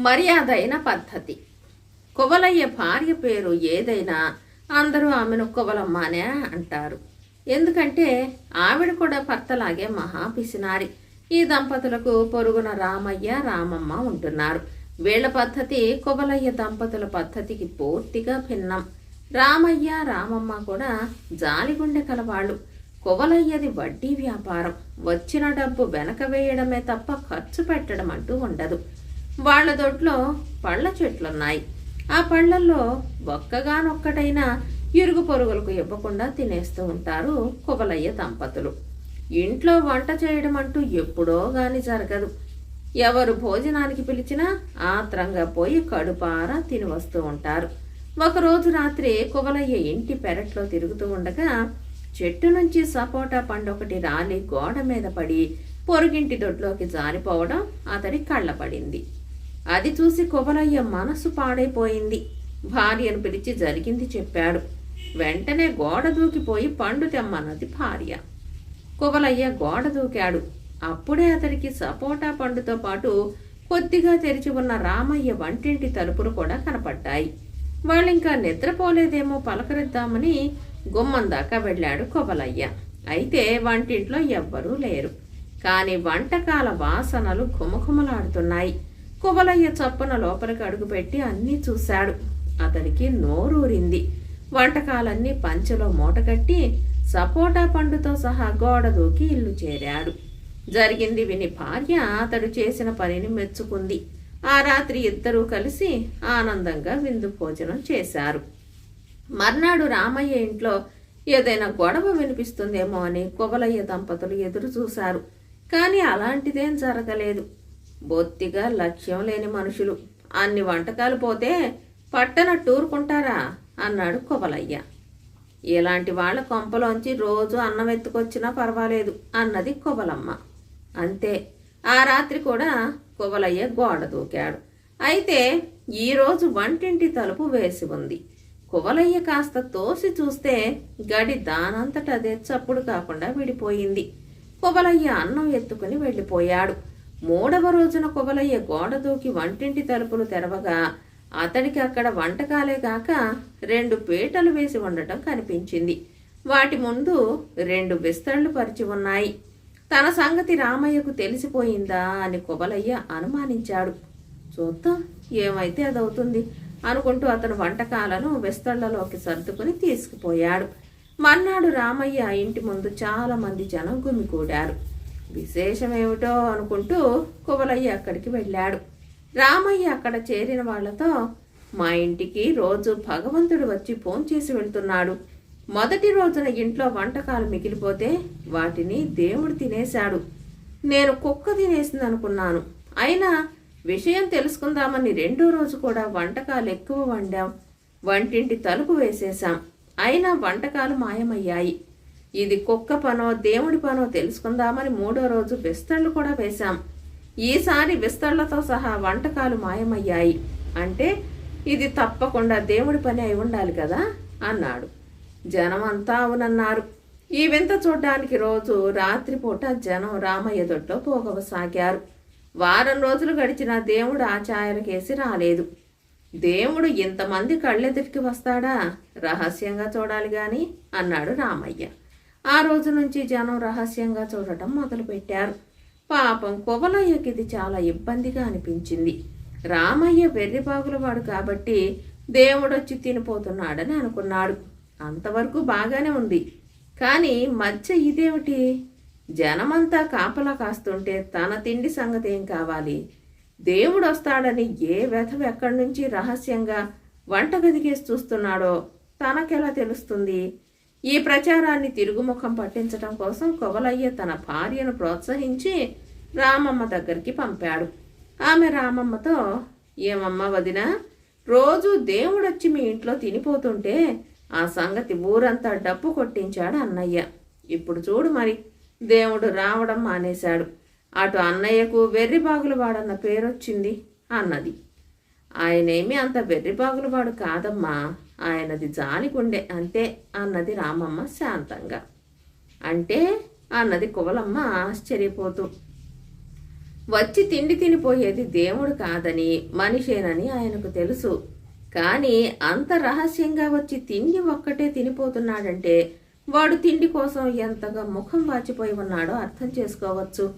మర్యాదైన పద్ధతి. కువలయ్య భార్య పేరు ఏదైనా అందరూ ఆమెను కువలమ్మ అనే అంటారు. ఎందుకంటే ఆవిడ కూడా భర్తలాగే మహాపిసినారి ఈ దంపతులకు పొరుగున రామయ్య రామమ్మ ఉంటున్నారు. వీళ్ళ పద్ధతి కువలయ్య దంపతుల పద్ధతికి పూర్తిగా భిన్నం. రామయ్య రామమ్మ కూడా జాలిగుండె కలవాళ్ళు. కువలయ్యది వడ్డీ వ్యాపారం. వచ్చిన డబ్బు వెనక వేయడమే తప్ప ఖర్చు పెట్టడం అంటూ ఉండదు. వాళ్ళ దొడ్లో పళ్ళ చెట్లున్నాయి. ఆ పళ్ళల్లో ఒక్కగానొక్కటైనా ఇరుగు పొరుగులకు ఇవ్వకుండా తినేస్తూ ఉంటారు కువలయ్య దంపతులు. ఇంట్లో వంట చేయడం అంటూ ఎప్పుడో గాని జరగదు. ఎవరు భోజనానికి పిలిచినా ఆత్రంగా పోయి కడుపారా తిని వస్తూ ఉంటారు. ఒకరోజు రాత్రి కువలయ్య ఇంటి పెరట్లో తిరుగుతూ ఉండగా చెట్టు నుంచి సపోటా పండు ఒకటి రాలి గోడ మీద పడి పొరుగింటి దొడ్లోకి జారిపోవడం అతడి కళ్ళపడింది అది చూసి కువలయ్య మనసు పాడైపోయింది. భార్యను పిలిచి జరిగింది చెప్పాడు. వెంటనే గోడ దూకిపోయి పండు తెమ్మన్నది భార్య. కువలయ్య గోడ దూకాడు. అప్పుడే అతడికి సపోటా పండుతో పాటు కొద్దిగా తెరిచి ఉన్న రామయ్య వంటింటి తలుపులు కూడా కనపడ్డాయి. వాళ్ళింకా నిద్రపోలేదేమో పలకరిద్దామని గుమ్మం దాకా వెళ్ళాడు కువలయ్య అయితే వంటింట్లో ఎవ్వరూ లేరు. కాని వంటకాల వాసనలు ఘుమఘుమలాడుతున్నాయి. కువలయ్య చప్పున లోపలికి అడుగుపెట్టి అన్నీ చూశాడు. అతడికి నోరూరింది. వంటకాలన్నీ పంచెలో మూటకట్టి సపోటా పండుతో సహా గోడ దూకి ఇల్లు చేరాడు. జరిగింది విని భార్య అతడు చేసిన పనిని మెచ్చుకుంది. ఆ రాత్రి ఇద్దరూ కలిసి ఆనందంగా విందు భోజనం చేశారు. మర్నాడు రామయ్య ఇంట్లో ఏదైనా గొడవ వినిపిస్తుందేమో అని కువలయ్య దంపతులు ఎదురు చూశారు. కానీ అలాంటిదేం జరగలేదు. బొత్తిగా లక్ష్యం లేని మనుషులు. అన్ని వంటకాలు పోతే పట్టన టూరుకుంటారా? అన్నాడు కువలయ్య. ఇలాంటి వాళ్ళ కొంపలోంచి రోజు అన్నం ఎత్తుకొచ్చినా పర్వాలేదు అన్నది కొబలమ్మ అంతే. ఆ రాత్రి కూడా కువలయ్య గోడ దూకాడు. అయితే ఈరోజు వంటింటి తలుపు వేసి ఉంది. కువలయ్య కాస్త తోసి చూస్తే గడి దానంతట అదే చప్పుడు కాకుండా విడిపోయింది. కువలయ్య అన్నం ఎత్తుకుని వెళ్ళిపోయాడు. మూడవ రోజున కుబలయ్య గోడ దూకి వంటింటి తలుపులు తెరవగా అతడికి అక్కడ వంటకాలే కాక రెండు పీటలు వేసి ఉండటం కనిపించింది. వాటి ముందు రెండు బిస్తళ్ళు పరిచి ఉన్నాయి. తన సంగతి రామయ్యకు తెలిసిపోయిందా అని కుబలయ్య అనుమానించాడు. చూద్దాం ఏమైతే అదవుతుంది అనుకుంటూ అతను వంటకాలను విస్తళ్ళలోకి సర్దుకుని తీసుకుపోయాడు. మర్నాడు రామయ్య ఇంటి ముందు చాలామంది జనం గుమికూడారు. విశేషమేమిటో అనుకుంటూ కువలయ్య అక్కడికి వెళ్ళాడు. రామయ్య అక్కడ చేరిన వాళ్ళతో మా ఇంటికి రోజు భగవంతుడు వచ్చి ఫోన్ చేసి వెళ్తున్నాడు. మొదటి రోజున ఇంట్లో వంటకాలు మిగిలిపోతే వాటిని దేవుడు తినేశాడు. నేను కుక్క తినేసింది అనుకున్నాను అయినా విషయం తెలుసుకుందామని రెండో రోజు కూడా వంటకాలు ఎక్కువ వండాం. వంటింటి తలుపు వేసేశాం. అయినా వంటకాలు మాయమయ్యాయి. ఇది కుక్క పనో దేవుడి పనో తెలుసుకుందామని మూడో రోజు విస్తళ్ళు కూడా వేశాం. ఈసారి విస్తళ్ళతో సహా వంటకాలు మాయమయ్యాయి. అంటే ఇది తప్పకుండా దేవుడి పని అయి ఉండాలి కదా? అన్నాడు. జనం అంతా అవునన్నారు. ఈ వింత చూడ్డానికి రోజు రాత్రిపూట జనం రామయ్య దొడ్లో పోగవసాగారు. వారం రోజులు గడిచిన దేవుడు ఆచార్యకేసి రాలేదు. దేవుడు ఇంతమంది కళ్ళెదుటికి వస్తాడా? రహస్యంగా చూడాలి గాని అన్నాడు రామయ్య. ఆ రోజు నుంచి జనం రహస్యంగా చూడటం మొదలుపెట్టారు. పాపం కువలయ్యకి ఇది చాలా ఇబ్బందిగా అనిపించింది. రామయ్య వెర్రిబాగులవాడు కాబట్టి దేవుడొచ్చి తినిపోతున్నాడని అనుకున్నాడు. అంతవరకు బాగానే ఉంది. కానీ మధ్య ఇదేమిటి? జనమంతా కాపలా కాస్తుంటే తన తిండి సంగతి ఏం కావాలి? దేవుడు వస్తాడని ఏ వెధవ ఎక్కడి నుంచి రహస్యంగా వంటగదికేసి చూస్తున్నాడో తనకెలా తెలుస్తుంది? ఈ ప్రచారాన్ని తిరుగుముఖం పట్టించడం కోసం కొవలయ్య తన భార్యను ప్రోత్సహించి రామమ్మ దగ్గరికి పంపాడు. ఆమె రామమ్మతో ఏమమ్మ వదిన రోజు దేవుడొచ్చి మీ ఇంట్లో తినిపోతుంటే ఆ సంగతి ఊరంతా డప్పు కొట్టించాడు అన్నయ్య. ఇప్పుడు చూడు మరి దేవుడు రావడం మానేశాడు. అటు అన్నయ్యకు వెర్రిబాగులు వాడన్న పేరొచ్చింది అన్నది. ఆయనేమి అంత వెర్రిబాగులు వాడు కాదమ్మా. ఆయనది జాలిగుండె అంతే అన్నది రామమ్మ శాంతంగా. అంటే అన్నది కువలమ్మ ఆశ్చర్యపోతూ వచ్చి తిండి తినిపోయేది దేవుడు కాదని మనిషేనని ఆయనకు తెలుసు. కానీ అంత రహస్యంగా వచ్చి తిండి ఒక్కటే తినిపోతున్నాడంటే వాడు తిండి కోసం ఎంతగా ముఖం వాచిపోయి ఉన్నాడో అర్థం చేసుకోవచ్చు.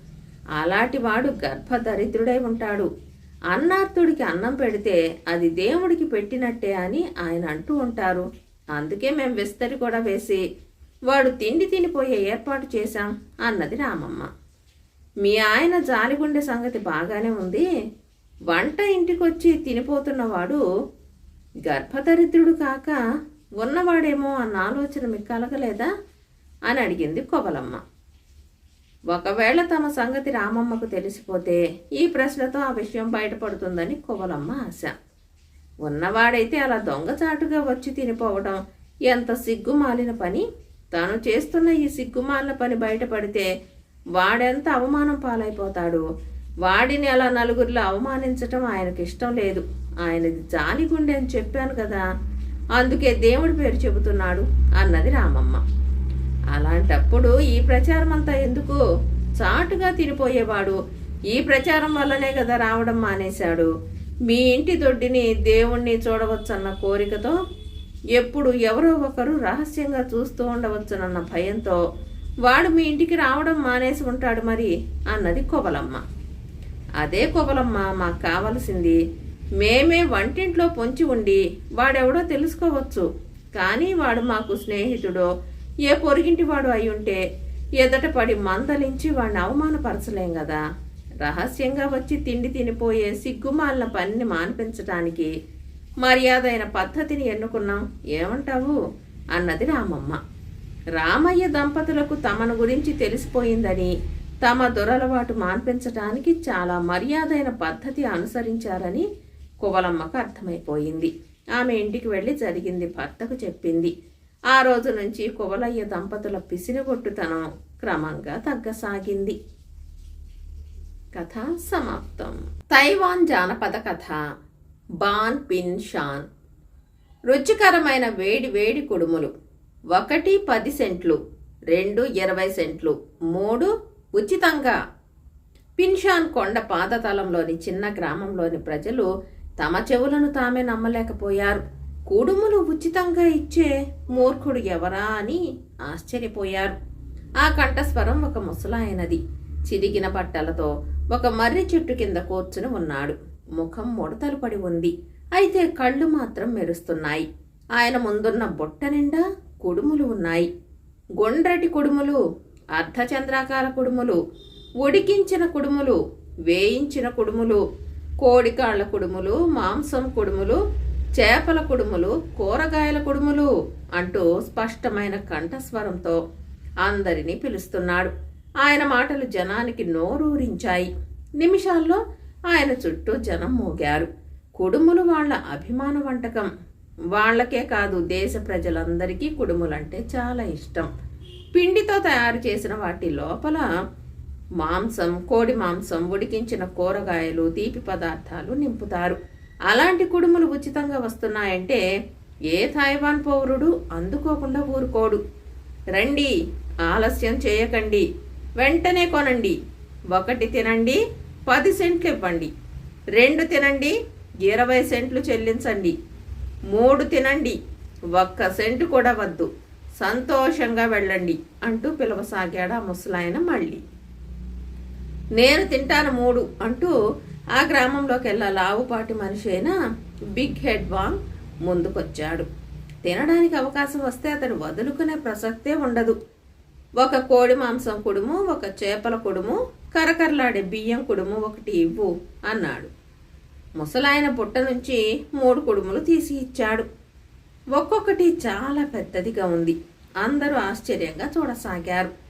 అలాంటి వాడు గర్భదరిద్రుడై ఉంటాడు. అన్నార్థుడికి అన్నం పెడితే అది దేవుడికి పెట్టినట్టే అని ఆయన అంటూ ఉంటారు. అందుకే మేము విస్తరి కూడా వేసి వాడు తిండి తినిపోయే ఏర్పాటు చేశాం అన్నది రామమ్మ. మీ ఆయన జాలిగుండె సంగతి బాగానే ఉంది. వంట ఇంటికొచ్చి తినిపోతున్నవాడు గర్భదరిద్రుడు కాక ఉన్నవాడేమో అన్న ఆలోచన మీకు కలగలేదా అని అడిగింది కొబలమ్మ ఒకవేళ తమ సంగతి రామమ్మకు తెలిసిపోతే ఈ ప్రశ్నతో ఆ విషయం బయటపడుతుందని కొవలమ్మ ఆశ. ఉన్నవాడైతే అలా దొంగచాటుగా వచ్చి తినిపోవడం ఎంత సిగ్గుమాలిన పని? తాను చేస్తున్న ఈ సిగ్గుమాలిన పని బయటపడితే వాడెంత అవమానం పాలైపోతాడు? వాడిని అలా నలుగురిలో అవమానించటం ఆయనకి ఇష్టం లేదు. ఆయనది జాలిగుండె అని చెప్పాను కదా. అందుకే దేవుడి పేరు చెబుతున్నాడు అన్నది రామమ్మ. అలాంటప్పుడు ఈ ప్రచారం అంతా ఎందుకు? చాటుగా తినిపోయేవాడు. ఈ ప్రచారం వల్లనే కదా రావడం మానేశాడు. మీ ఇంటి దొడ్డిని దేవుణ్ణి చూడవచ్చన్న కోరికతో ఎప్పుడు ఎవరో ఒకరు రహస్యంగా చూస్తూ ఉండవచ్చునన్న భయంతో వాడు మీ ఇంటికి రావడం మానేసి ఉంటాడు మరి అన్నది కొబలమ్మ అదే కొబలమ్మ మాకు కావలసింది. మేమే వంటింట్లో పొంచి ఉండి వాడెవడో తెలుసుకోవచ్చు. కానీ వాడు మాకు స్నేహితుడో ఏ పొరిగింటి వాడు ఎదట పడి మందలించి వాడిని అవమానపరచలేం కదా రహస్యంగా వచ్చి తిండి తినిపోయే సిగ్గుమాలిన పనిని మాన్పించటానికి మర్యాదైన పద్ధతిని ఎన్నుకున్నాం? ఏమంటావు? అన్నది రామమ్మ. రామయ్య దంపతులకు తమను గురించి తెలిసిపోయిందని తమ దురలవాటు మాన్పించటానికి చాలా మర్యాదైన పద్ధతి అనుసరించారని కువలమ్మకు అర్థమైపోయింది. ఆమె ఇంటికి వెళ్ళి జరిగింది భర్తకు చెప్పింది. ఆ రోజు నుంచి కువలయ్య దంపతుల పిసిరిగొట్టుతనం క్రమంగా తగ్గసాగింది. కథ సమాప్తం. తైవాన్ జానపద కథ బాన్ పిన్ షాన్. రుచికరమైన వేడి వేడి కుడుములు ఒకటి పది సెంట్లు రెండు ఇరవై సెంట్లు మూడు ఉచితంగా. పిన్షాన్ కొండ పాదతలంలోని చిన్న గ్రామంలోని ప్రజలు తమ చెవులను తామే నమ్మలేకపోయారు. కుడుములు ఉచితంగా ఇచ్చే మూర్ఖుడు ఎవరా అని ఆశ్చర్యపోయారు. ఆ కంఠస్వరం ఒక ముసలాయనది. చిరిగిన బట్టలతో ఒక మర్రి చెట్టు కింద కూర్చుని ఉన్నాడు. ముఖం ముడతలు పడి ఉంది. అయితే కళ్ళు మాత్రం మెరుస్తున్నాయి. ఆయన ముందున్న బుట్ట నిండా కుడుములు ఉన్నాయి. గుండ్రటి కుడుములు అర్ధచంద్రాకార కుడుములు ఉడికించిన కుడుములు వేయించిన కుడుములు కోడికాళ్ళ కుడుములు మాంసం కుడుములు చేపల కుడుములు కూరగాయల కుడుములు అంటూ స్పష్టమైన కంఠస్వరంతో అందరినీ పిలుస్తున్నాడు. ఆయన మాటలు జనానికి నోరూరించాయి. నిమిషాల్లో ఆయన చుట్టూ జనం మోగారు. కుడుములు వాళ్ళ అభిమాన వంటకం. వాళ్ళకే కాదు దేశ ప్రజలందరికీ కుడుములంటే చాలా ఇష్టం. పిండితో తయారు చేసిన వాటి లోపల మాంసం కోడి మాంసం ఉడికించిన కూరగాయలు తీపి పదార్థాలు నింపుతారు. అలాంటి కుడుములు ఉచితంగా వస్తున్నాయంటే ఏ తాయివాన్ పౌరుడు అందుకోకుండా ఊరుకోడు. రండి ఆలస్యం చేయకండి. వెంటనే కొనండి. ఒకటి తినండి పది సెంట్లు ఇవ్వండి. రెండు తినండి ఇరవై సెంట్లు చెల్లించండి. మూడు తినండి ఒక్క సెంటు కూడా వద్దు. సంతోషంగా వెళ్ళండి అంటూ పిలవసాగాడు ఆ ముసలాయన మళ్ళీ. నేను తింటాను మూడు అంటూ ఆ గ్రామంలోకి వెళ్ళా లావుపాటి మనిషి అయిన బిగ్ హెడ్ వాంగ్ ముందుకొచ్చాడు. తినడానికి అవకాశం వస్తే అతడు వదులుకునే ప్రసక్తే ఉండదు. ఒక కోడి మాంసం కుడుము ఒక చేపల కుడుము కరకరలాడే బియ్యం కుడుము ఒకటి ఇవ్వు అన్నాడు. ముసలాయన పుట్ట నుంచి మూడు కుడుములు తీసి ఇచ్చాడు. ఒక్కొక్కటి చాలా పెద్దదిగా ఉంది. అందరూ ఆశ్చర్యంగా చూడసాగారు.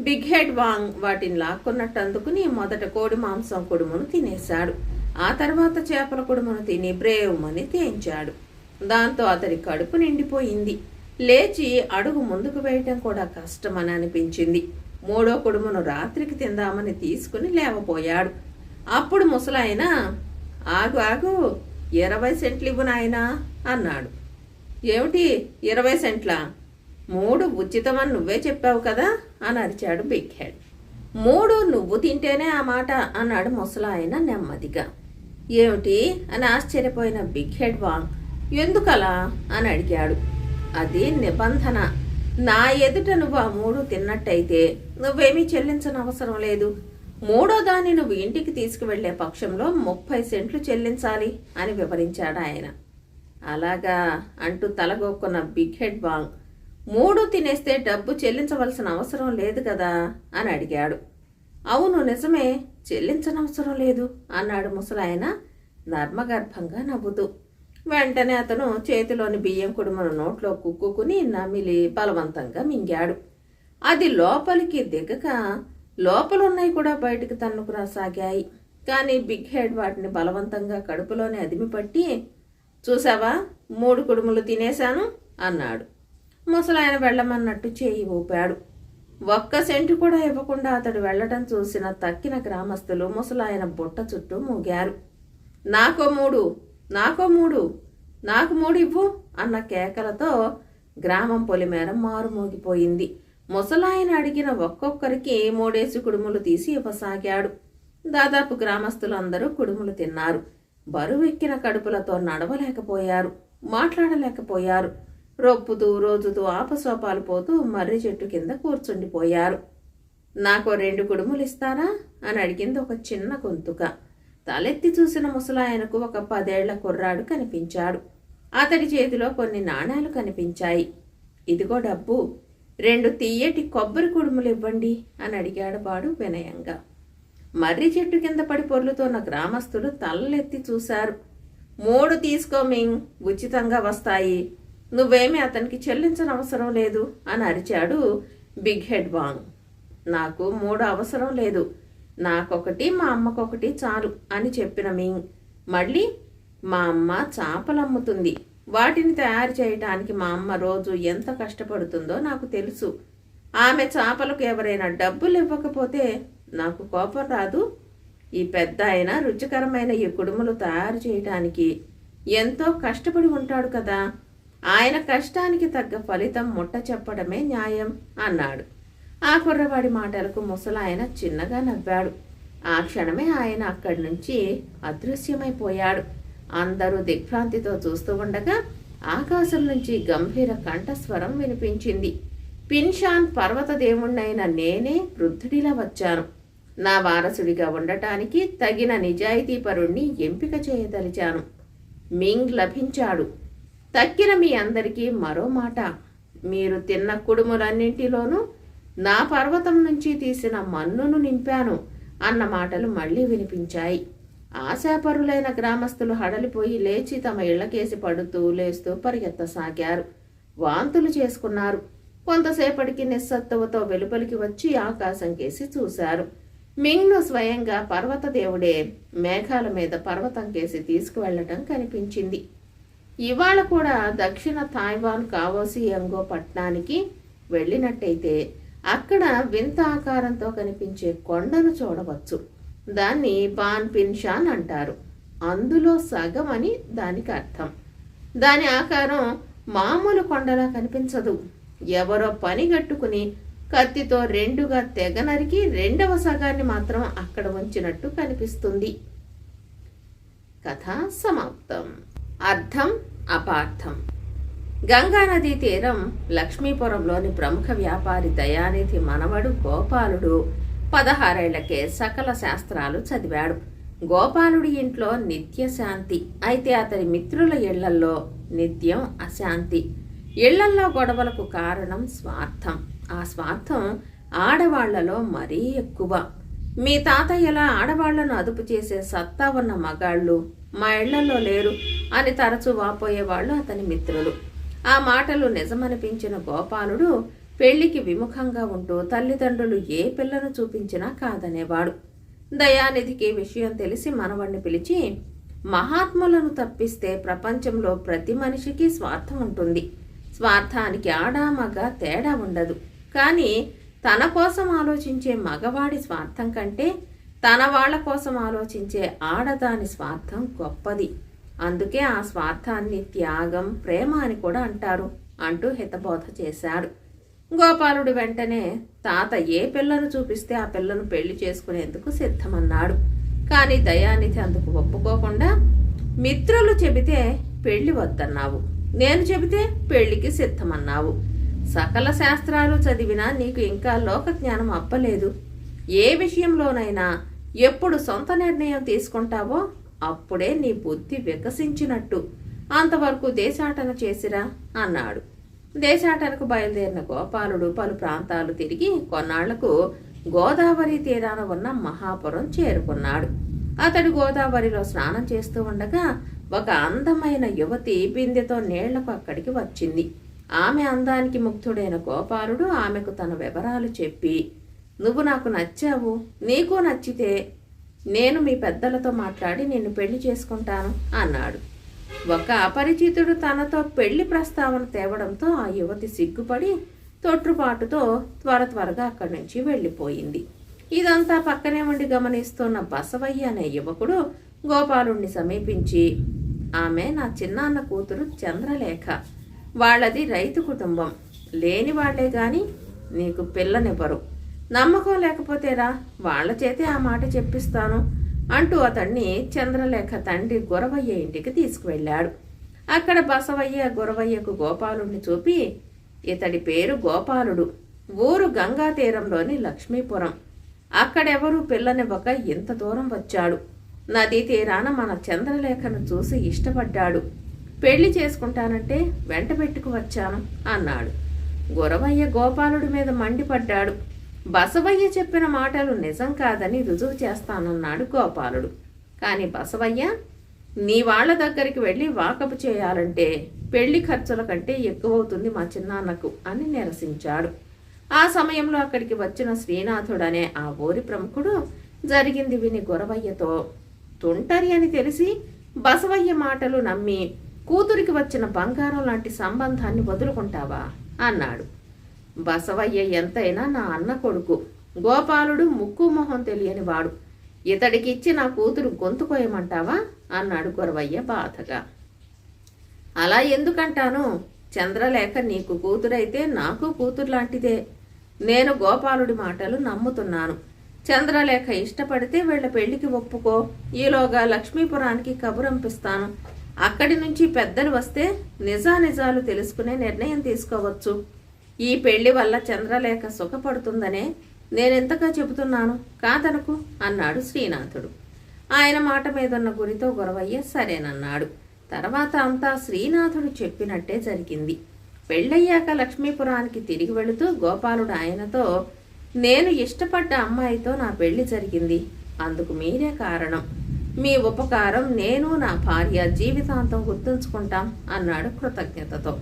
బిగ్ హెడ్ వాంగ్ వాటిని లాక్కున్నట్టు అందుకుని మొదట కోడి మాంసం కుడుమును తినేశాడు. ఆ తర్వాత చేపల కుడుమును తిని బ్రేవుమని తేంచాడు. దాంతో అతడి కడుపు నిండిపోయింది. లేచి అడుగు ముందుకు వేయటం కూడా కష్టమని అనిపించింది. మూడో కుడుమును రాత్రికి తిందామని తీసుకుని లేవపోయాడు. అప్పుడు ముసలాయన ఆగు ఆగు ఇరవై సెంట్లు ఇవ్వు నాయనా అన్నాడు. ఏమిటి ఇరవై సెంట్లా? మూడు ఉచితమని నువ్వే చెప్పావు కదా? అని అరిచాడు బిగ్ హెడ్. మూడు నువ్వు తింటేనే ఆ మాట అన్నాడు ముసలాయన నెమ్మదిగా. ఏమిటి? అని ఆశ్చర్యపోయిన బిగ్ హెడ్ వాంగ్ ఎందుకలా? అని అడిగాడు. అది నిబంధన. నా ఎదుట నువ్వు ఆ మూడు తిన్నట్టయితే నువ్వేమీ చెల్లించనవసరం లేదు. మూడో దాన్ని నువ్వు ఇంటికి తీసుకువెళ్ళే పక్షంలో ముప్పై సెంట్లు చెల్లించాలి అని వివరించాడు ఆయన. అలాగా అంటూ తలగొక్కున్న బిగ్ హెడ్ వాంగ్ మూడు తినేస్తే డబ్బు చెల్లించవలసిన అవసరం లేదు కదా? అని అడిగాడు. అవును నిజమే. చెల్లించనవసరం లేదు అన్నాడు ముసలాయన నర్మగర్భంగా నవ్వుతూ. వెంటనే అతను చేతిలోని బియ్యం కుడుమును నోట్లో కుక్కుకుని నమిలి బలవంతంగా మింగాడు. అది లోపలికి దిగక లోపలున్నవి కూడా బయటికి తన్నుకురాసాగాయి కానీ బిగ్ హెడ్ వాటిని బలవంతంగా కడుపులోనే అదిమిపట్టి చూసావా? మూడు కుడుములు తినేశాను అన్నాడు. ముసలాయన వెళ్ళమన్నట్టు చేయి ఊపాడు. ఒక్క సెంటు కూడా ఇవ్వకుండా అతడు వెళ్ళటం చూసిన తక్కిన గ్రామస్తులు ముసలాయన బుట్ట చుట్టూ మూగారు. నాకో మూడు నాకో మూడు నాకు మూడు ఇవ్వు అన్న కేకలతో గ్రామం పొలిమేర మారుమోగిపోయింది ముసలాయన అడిగిన ఒక్కొక్కరికి మూడేసి కుడుములు తీసి ఇవ్వసాగాడు. దాదాపు గ్రామస్తులందరూ కుడుములు తిన్నారు. బరువెక్కిన కడుపులతో నడవలేకపోయారు మాట్లాడలేకపోయారు. రొప్పుతూ రోజుతూ ఆపసోపాలు పోతూ మర్రి చెట్టు కింద కూర్చుండిపోయారు. నాకు రెండు కుడుములు ఇస్తారా అని అడిగింది ఒక చిన్న గొంతుక. తలెత్తి చూసిన ముసలాయనకు ఒక పదేళ్ళ కుర్రాడు కనిపించాడు. అతడి చేతిలో కొన్ని నాణాలు కనిపించాయి. ఇదిగో డబ్బు రెండు తీయటి కొబ్బరి కుడుములు ఇవ్వండి అని అడిగాడు వాడు వినయంగా. మర్రి చెట్టు కింద పడి పొర్లుతోన్న గ్రామస్తులు తలలెత్తి చూశారు. మూడు తీసుకో మింగ్ ఉచితంగా వస్తాయి. నువ్వేమీ అతనికి చెల్లించనవసరం లేదు అని అరిచాడు బిగ్ హెడ్ వాంగ్ నాకు మూడు అవసరం లేదు. నాకొకటి మా అమ్మకొకటి చాలు అని చెప్పిన మింగ్. మళ్ళీ మా అమ్మ చేపలు అమ్ముతుంది వాటిని తయారు చేయటానికి మా అమ్మ రోజు ఎంత కష్టపడుతుందో నాకు తెలుసు. ఆమె చేపలకు ఎవరైనా డబ్బులు ఇవ్వకపోతే నాకు కోపం రాదు. ఈ పెద్ద ఆయన రుచికరమైన ఈ కుడుములు తయారు చేయటానికి ఎంతో కష్టపడి ఉంటాడు కదా. ఆయన కష్టానికి తగ్గ ఫలితం ముట్ట చెప్పడమే న్యాయం అన్నాడు. ఆ కుర్రవాడి మాటలకు ముసలాయన చిన్నగా నవ్వాడు. ఆ క్షణమే ఆయన అక్కడి నుంచి అదృశ్యమైపోయాడు. అందరూ దిగ్భ్రాంతితో చూస్తూ ఉండగా ఆకాశం నుంచి గంభీర కంఠస్వరం వినిపించింది. పిన్షాన్ పర్వత దేవుణ్ణైన నేనే వృద్ధుడిలా వచ్చాను. నా వారసుడిగా ఉండటానికి తగిన నిజాయితీపరుణ్ణి ఎంపిక చేయదలిచాను. మింగ్ లభించాడు. తక్కిన మీ అందరికీ మరో మాట. మీరు తిన్న కుడుములన్నింటిలోనూ నా పర్వతం నుంచి తీసిన మన్నును నింపాను అన్న మాటలు మళ్ళీ వినిపించాయి. ఆశాపరులైన గ్రామస్తులు హడలిపోయి లేచి తమ ఇళ్ళకేసి పడుతూ లేస్తూ పరిగెత్తసాగారు. వాంతులు చేసుకున్నారు. కొంతసేపటికి నిస్సత్తువతో వెలుపలికి వచ్చి ఆకాశం కేసి చూశారు. మింగ్ను స్వయంగా పర్వత దేవుడే మేఘాల మీద పర్వతం కేసి తీసుకువెళ్ళటం కనిపించింది. ఇవాళ కూడా దక్షిణ తాయ్వాన్ కావోసి యంగో పట్టణానికి వెళ్ళినట్టయితే అక్కడ వింత ఆకారంతో కనిపించే కొండను చూడవచ్చు. దాన్ని పాన్ పిన్షాన్ అంటారు. అందులో సగం అని దానికి అర్థం. దాని ఆకారం మామూలు కొండలా కనిపించదు. ఎవరో పని కట్టుకుని కత్తితో రెండుగా తెగ నరికి రెండవ సగాన్ని మాత్రం అక్కడ ఉంచినట్టు కనిపిస్తుంది. కథ సమాప్తం. అర్థం అపార్థం. గంగానదీ తీరం లక్ష్మీపురంలోని ప్రముఖ వ్యాపారి దయానిధి మనవడు గోపాలుడు పదహారేళ్ళకే సకల శాస్త్రాలు చదివాడు. గోపాలుడి ఇంట్లో నిత్య శాంతి అయితే అతని మిత్రుల ఇళ్ళల్లో నిత్యం అశాంతి. ఇళ్ళల్లో గొడవలకు కారణం స్వార్థం. ఆ స్వార్థం ఆడవాళ్ళలో మరీ ఎక్కువ. మీ తాతయ్యలా ఆడవాళ్ళను అదుపు చేసే సత్తా ఉన్న మగాళ్ళు మా ఇళ్ళలో లేరు అని తరచూ వాపోయేవాళ్ళు అతని మిత్రులు. ఆ మాటలు నిజమనిపించిన గోపాలుడు పెళ్ళికి విముఖంగా ఉంటూ తల్లిదండ్రులు ఏ పిల్లను చూపించినా కాదనేవాడు. దయానిధికి విషయం తెలిసి మనవణ్ణి పిలిచి మహాత్ములను తప్పిస్తే ప్రపంచంలో ప్రతి మనిషికి స్వార్థం ఉంటుంది. స్వార్థానికి ఆడామగ తేడా ఉండదు. కానీ తన కోసం ఆలోచించే మగవాడి స్వార్థం కంటే తన వాళ్ళ కోసం ఆలోచించే ఆడదాని స్వార్థం గొప్పది. అందుకే ఆ స్వార్థాన్ని త్యాగం ప్రేమ అని కూడా అంటారు అంటూ హితబోధ చేశాడు గోపాలుడు వెంటనే తాత ఏ పిల్లను చూపిస్తే ఆ పిల్లను పెళ్ళి చేసుకునేందుకు సిద్ధమన్నాడు. కానీ దయానిధి అందుకు ఒప్పుకోకుండా మిత్రులు చెబితే పెళ్ళి వద్దన్నావు. నేను చెబితే పెళ్ళికి సిద్ధమన్నావు. సకల శాస్త్రాలు చదివినా నీకు ఇంకా లోక జ్ఞానం అప్పలేదు. ఏ విషయంలోనైనా ఎప్పుడు సొంత నిర్ణయం తీసుకుంటావో అప్పుడే నీ బుద్ధి వికసించినట్టు. అంతవరకు దేశాటన చేసిరా? అన్నాడు. దేశాటనకు బయలుదేరిన గోపాలుడు పలు ప్రాంతాలు తిరిగి కొన్నాళ్ళకు గోదావరి తీరాన ఉన్న మహాపురం చేరుకున్నాడు. అతడు గోదావరిలో స్నానం చేస్తూ ఉండగా ఒక అందమైన యువతి బిందెతో నీళ్ళకు అక్కడికి వచ్చింది. ఆమె అందానికి ముగ్ధుడైన గోపాలుడు ఆమెకు తన వివరాలు చెప్పి నువ్వు నాకు నచ్చావు. నీకు నచ్చితే నేను మీ పెద్దలతో మాట్లాడి నిన్ను పెళ్ళి చేసుకుంటాను అన్నాడు. ఒక అపరిచితుడు తనతో పెళ్ళి ప్రస్తావన తేవడంతో ఆ యువతి సిగ్గుపడి తొట్టుపాటుతో త్వర త్వరగా అక్కడి నుంచి వెళ్ళిపోయింది. ఇదంతా పక్కనే ఉండి గమనిస్తున్న బసవయ్య అనే యువకుడు గోపాలుణ్ణి సమీపించి ఆమె నా చిన్నాన్న కూతురు చంద్రలేఖ. వాళ్ళది రైతు కుటుంబం. లేని వాళ్ళే గాని నీకు పిల్లనివ్వరు. నమ్మకం లేకపోతేరా వాళ్ళ చేతే ఆ మాట చెప్పిస్తాను అంటూ అతన్ని చంద్రలేఖ తండ్రి గురవయ్య ఇంటికి తీసుకువెళ్ళాడు. అక్కడ బసవయ్య గురవయ్యకు గోపాలుణ్ణి చూపి ఇతడి పేరు గోపాలుడు. ఊరు గంగా తీరంలోని లక్ష్మీపురం. అక్కడెవరూ పిల్లనివ్వక ఇంత దూరం వచ్చాడు. నదీ తీరాన మన చంద్రలేఖను చూసి ఇష్టపడ్డాడు. పెళ్ళి చేసుకుంటానంటే వెంట పెట్టుకు వచ్చాను అన్నాడు. గురవయ్య గోపాలుడి మీద మండిపడ్డాడు. బసవయ్య చెప్పిన మాటలు నిజం కాదని రుజువు చేస్తానన్నాడు గోపాలుడు. కాని బసవయ్య నీ వాళ్ళ దగ్గరికి వెళ్ళి వాకపు చేయాలంటే పెళ్ళి ఖర్చుల కంటే ఎక్కువవుతుంది మా చిన్నాన్నకు అని నిరసించాడు. ఆ సమయంలో అక్కడికి వచ్చిన శ్రీనాథుడనే ఆ ఊరి ప్రముఖుడు జరిగింది విని గురవయ్యతో తుంటరి అని తెలిసి బసవయ్య మాటలు నమ్మి కూతురికి వచ్చిన బంగారం లాంటి సంబంధాన్ని వదులుకుంటావా? అన్నాడు. బసవయ్య ఎంతైనా నా అన్న కొడుకు. గోపాలుడు ముక్కు మొహం తెలియని వాడు ఇతడికిచ్చి నా కూతురు గొంతు కోయమంటావా అన్నాడు గొరవయ్య బాధగా. అలా ఎందుకంటాను? చంద్రలేఖ నీకు కూతురైతే నాకు కూతురు లాంటిదే నేను గోపాలుడి మాటలు నమ్ముతున్నాను. చంద్రలేఖ ఇష్టపడితే వీళ్ళ పెళ్ళికి ఒప్పుకో. ఈలోగా లక్ష్మీపురానికి కబురంపిస్తాను. అక్కడి నుంచి పెద్దలు వస్తే నిజానిజాలు తెలుసుకునే నిర్ణయం తీసుకోవచ్చు. ఈ పెళ్ళి వల్ల చంద్రలేఖ సుఖపడుతుందనే నేనెంతగా చెబుతున్నాను? కాదనకు? అన్నాడు శ్రీనాథుడు. ఆయన మాట మీదున్న గురితో గొరవయ్య సరేనన్నాడు. తర్వాత అంతా శ్రీనాథుడు చెప్పినట్టే జరిగింది. పెళ్ళయ్యాక లక్ష్మీపురానికి తిరిగి వెళుతూ గోపాలుడు ఆయనతో నేను ఇష్టపడ్డ అమ్మాయితో నా పెళ్ళి జరిగింది. అందుకు మీరే కారణం. మీ ఉపకారం నేను నా భార్య జీవితాంతం గుర్తుంచుకుంటాం అన్నాడు కృతజ్ఞతతో.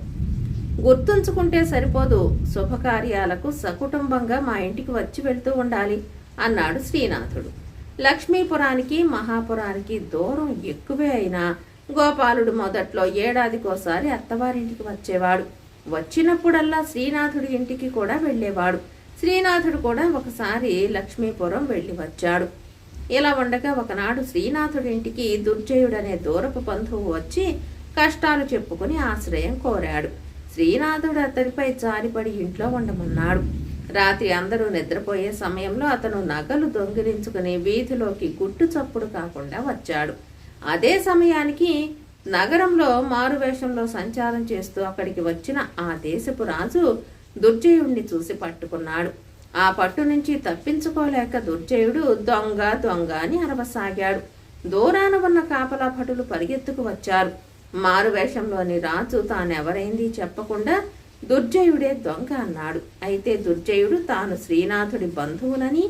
గుర్తుంచుకుంటే సరిపోదు. శుభకార్యాలకు సకుటుంబంగా మా ఇంటికి వచ్చి వెళ్తూ ఉండాలి అన్నాడు శ్రీనాథుడు. లక్ష్మీపురానికి మహాపురానికి దూరం ఎక్కువే అయినా గోపాలుడు మొదట్లో ఏడాదికోసారి అత్తవారింటికి వచ్చేవాడు. వచ్చినప్పుడల్లా శ్రీనాథుడి ఇంటికి కూడా వెళ్ళేవాడు. శ్రీనాథుడు కూడా ఒకసారి లక్ష్మీపురం వెళ్ళి వచ్చాడు. ఇలా ఉండగా ఒకనాడు శ్రీనాథుడి ఇంటికి దుర్జయుడనే దూరపు బంధువు వచ్చి కష్టాలు చెప్పుకుని ఆశ్రయం కోరాడు. శ్రీనాథుడు అతడిపై జారిపడి ఇంట్లో ఉండమన్నాడు. రాత్రి అందరూ నిద్రపోయే సమయంలో అతను నగలు దొంగిలించుకుని వీధిలోకి గుట్టు చప్పుడు కాకుండా వచ్చాడు. అదే సమయానికి నగరంలో మారువేషంలో సంచారం చేస్తూ అక్కడికి వచ్చిన ఆ దేశపు రాజు దుర్జయుణ్ణి చూసి పట్టుకున్నాడు. ఆ పట్టు నుంచి తప్పించుకోలేక దుర్జయుడు దొంగ దొంగ అని అరవసాగాడు. దూరాన ఉన్న కాపలా భటులు పరిగెత్తుకు వచ్చారు. మారువేషంలోని రాజు తానెవరైంది చెప్పకుండా దుర్జయుడే దొంగ అన్నాడు. అయితే దుర్జయుడు తాను శ్రీనాథుడి బంధువులని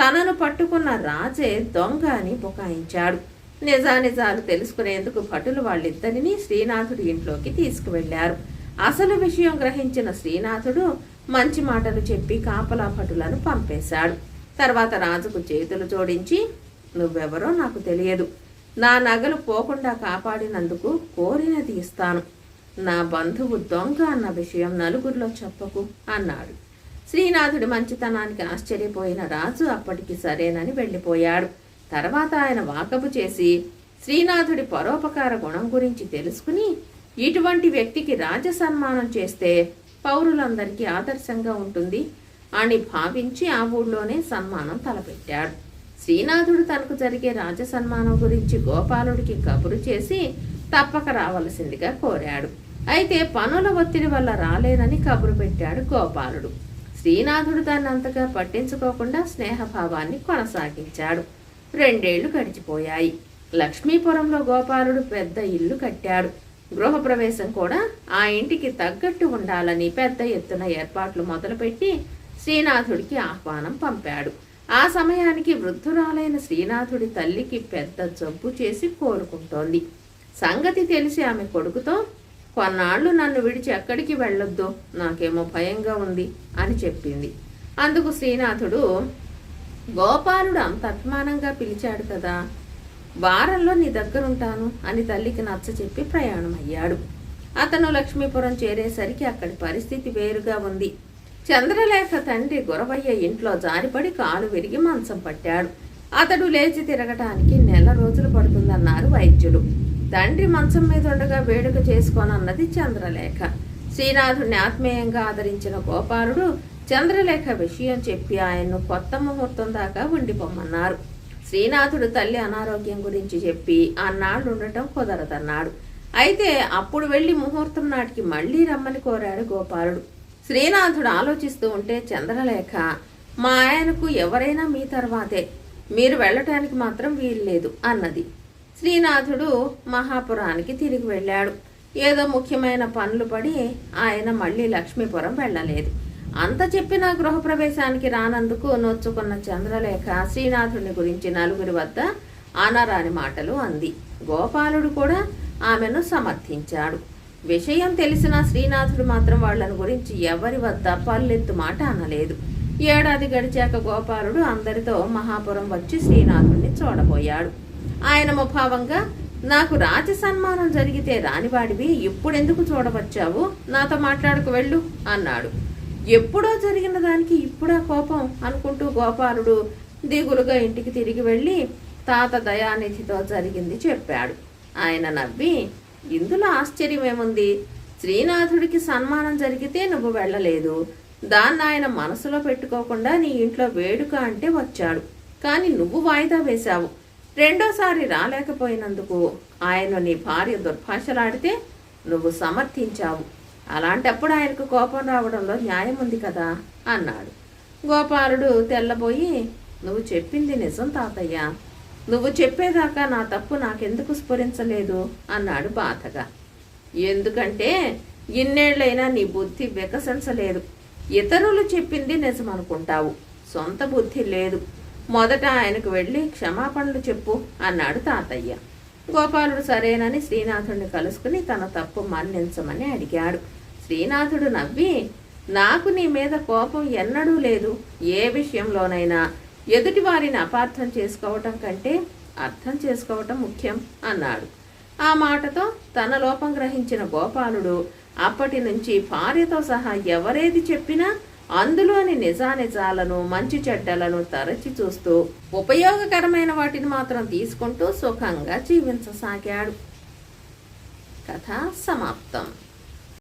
తనను పట్టుకున్న రాజే దొంగ అని బుకాయించాడు. నిజానిజాలు తెలుసుకునేందుకు భటులు వాళ్ళిద్దరినీ శ్రీనాథుడి ఇంట్లోకి తీసుకువెళ్ళారు అసలు విషయం గ్రహించిన శ్రీనాథుడు మంచి మాటలు చెప్పి కాపలా భటులను పంపేశాడు. తర్వాత రాజుకు చేతులు జోడించి నువ్వెవరో నాకు తెలియదు. నా నగలు పోకుండా కాపాడినందుకు కోరినది ఇస్తాను. నా బంధువు దొంగ అన్న విషయం నలుగురిలో చెప్పకు అన్నాడు. శ్రీనాథుడి మంచితనానికి ఆశ్చర్యపోయిన రాజు అప్పటికి సరేనని వెళ్ళిపోయాడు. తర్వాత ఆయన వాకపు చేసి శ్రీనాథుడి పరోపకార గుణం గురించి తెలుసుకుని ఇటువంటి వ్యక్తికి రాజ సన్మానం చేస్తే పౌరులందరికీ ఆదర్శంగా ఉంటుంది అని భావించి ఆ ఊళ్ళోనే సన్మానం తలపెట్టాడు. శ్రీనాథుడు తనకు జరిగే రాజ సన్మానం గురించి గోపాలుడికి కబురు చేసి తప్పక రావలసిందిగా కోరాడు. అయితే పనుల ఒత్తిడి వల్ల రాలేదని కబురు పెట్టాడు గోపాలుడు. శ్రీనాథుడు దాన్ని అంతగా పట్టించుకోకుండా స్నేహభావాన్ని కొనసాగించాడు. రెండేళ్ళు గడిచిపోయాయి. లక్ష్మీపురంలో గోపాలుడు పెద్ద ఇల్లు కట్టాడు. గృహప్రవేశం కూడా ఆ ఇంటికి తగ్గట్టు ఉండాలని పెద్ద ఎత్తున ఏర్పాట్లు మొదలుపెట్టి శ్రీనాథుడికి ఆహ్వానం పంపాడు. ఆ సమయానికి వృద్ధురాలైన శ్రీనాథుడి తల్లికి పెద్ద జబ్బు చేసి కోలుకుంటోంది. సంగతి తెలిసి ఆమె కొడుకుతో కొన్నాళ్ళు నన్ను విడిచి ఎక్కడికి వెళ్ళొద్దు? నాకేమో భయంగా ఉంది అని చెప్పింది. అందుకు శ్రీనాథుడు గోపాలుడు అంత అభిమానంగా పిలిచాడు కదా వారంలో నీ దగ్గరుంటాను అని తల్లికి నచ్చ చెప్పి ప్రయాణమయ్యాడు. అతను లక్ష్మీపురం చేరేసరికి అక్కడి పరిస్థితి వేరుగా ఉంది. చంద్రలేఖ తండ్రి గురవయ్య ఇంట్లో జారిపడి కాలు విరిగి మంచం పట్టాడు. అతడు లేచి తిరగటానికి నెల రోజులు పడుతుందన్నారు వైద్యులు. తండ్రి మంచం మీద ఉండగా వేడుక చేసుకోనన్నది చంద్రలేఖ. శ్రీనాథుడిని ఆత్మీయంగా ఆదరించిన గోపాలుడు చంద్రలేఖ విషయం చెప్పి ఆయన్ను కొత్త ముహూర్తం దాకా ఉండిపోమన్నారు. శ్రీనాథుడు తల్లి అనారోగ్యం గురించి చెప్పి అన్నాళ్ళు ఉండటం కుదరదన్నాడు. అయితే అప్పుడు వెళ్ళి ముహూర్తం నాటికి మళ్ళీ రమ్మని కోరాడు గోపాలుడు. శ్రీనాథుడు ఆలోచిస్తూ ఉంటే చంద్రలేఖ మా ఆయనకు ఎవరైనా మీ తర్వాతే. మీరు వెళ్ళటానికి మాత్రం వీల్లేదు అన్నది. శ్రీనాథుడు మహాపురానికి తిరిగి వెళ్ళాడు. ఏదో ముఖ్యమైన పనులు పడి ఆయన మళ్ళీ లక్ష్మీపురం వెళ్ళలేదు. అంత చెప్పిన గృహప్రవేశానికి రానందుకు నొచ్చుకున్న చంద్రలేఖ శ్రీనాథుడిని గురించి నలుగురి వద్ద ఆనరాని మాటలు అంది. గోపాలుడు కూడా ఆమెను సమర్థించాడు. విషయం తెలిసిన శ్రీనాథుడు మాత్రం వాళ్ళని గురించి ఎవరి వద్ద పల్లెత్తు మాట అనలేదు. ఏడాది గడిచాక గోపాలుడు అందరితో మహాపురం వచ్చి శ్రీనాథుడిని చూడబోయాడు. ఆయన ముభావంగా నాకు రాజ సన్మానం జరిగితే రానివాడివి ఇప్పుడెందుకు చూడవచ్చావు? నాతో మాట్లాడుకు వెళ్ళు అన్నాడు. ఎప్పుడో జరిగిన దానికి ఇప్పుడా కోపం? అనుకుంటూ గోపాలుడు దిగులుగా ఇంటికి తిరిగి వెళ్ళి తాత దయానిధితో జరిగింది చెప్పాడు. ఆయన నవ్వి ఇందులో ఆశ్చర్యం ఏముంది శ్రీనాథుడికి సన్మానం జరిగితే నువ్వు వెళ్ళలేదు. దాన్ని ఆయన మనసులో పెట్టుకోకుండా నీ ఇంట్లో వేడుక అంటే వచ్చాడు. కానీ నువ్వు వాయిదా వేశావు. రెండోసారి రాలేకపోయినందుకు ఆయన నీ భార్య దుర్భాషలాడితే నువ్వు సమర్థించావు. అలాంటప్పుడు ఆయనకు కోపం రావడంలో న్యాయం ఉంది కదా? అన్నాడు. గోపాలుడు తెల్లబోయి నువ్వు చెప్పింది నిజం తాతయ్య. నువ్వు చెప్పేదాకా నా తప్పు నాకెందుకు స్ఫురించలేదు? అన్నాడు బాధగా. ఎందుకంటే ఇన్నేళ్ళైనా నీ బుద్ధి వికసించలేదు. ఇతరులు చెప్పింది నిజం అనుకుంటావు సొంత బుద్ధి లేదు. మొదట ఆయనకు వెళ్ళి క్షమాపణలు చెప్పు అన్నాడు తాతయ్య. గోపాలుడు సరేనని శ్రీనాథుడిని కలుసుకుని తన తప్పు మన్నించమని అడిగాడు. శ్రీనాథుడు నవ్వి నాకు నీ మీద కోపం ఎన్నడూ లేదు. ఏ విషయంలోనైనా ఎదుటి వారిని అపార్థం చేసుకోవటం కంటే అర్థం చేసుకోవటం ముఖ్యం అన్నాడు. ఆ మాటతో తన లోపం గ్రహించిన గోపాలుడు అప్పటి నుంచి భార్యతో సహా ఎవరేది చెప్పినా అందులోని నిజానిజాలను మంచి చెడ్డలను తరచి చూస్తూ ఉపయోగకరమైన వాటిని మాత్రం తీసుకుంటూ సుఖంగా జీవించసాగాడు. కథ సమాప్తం.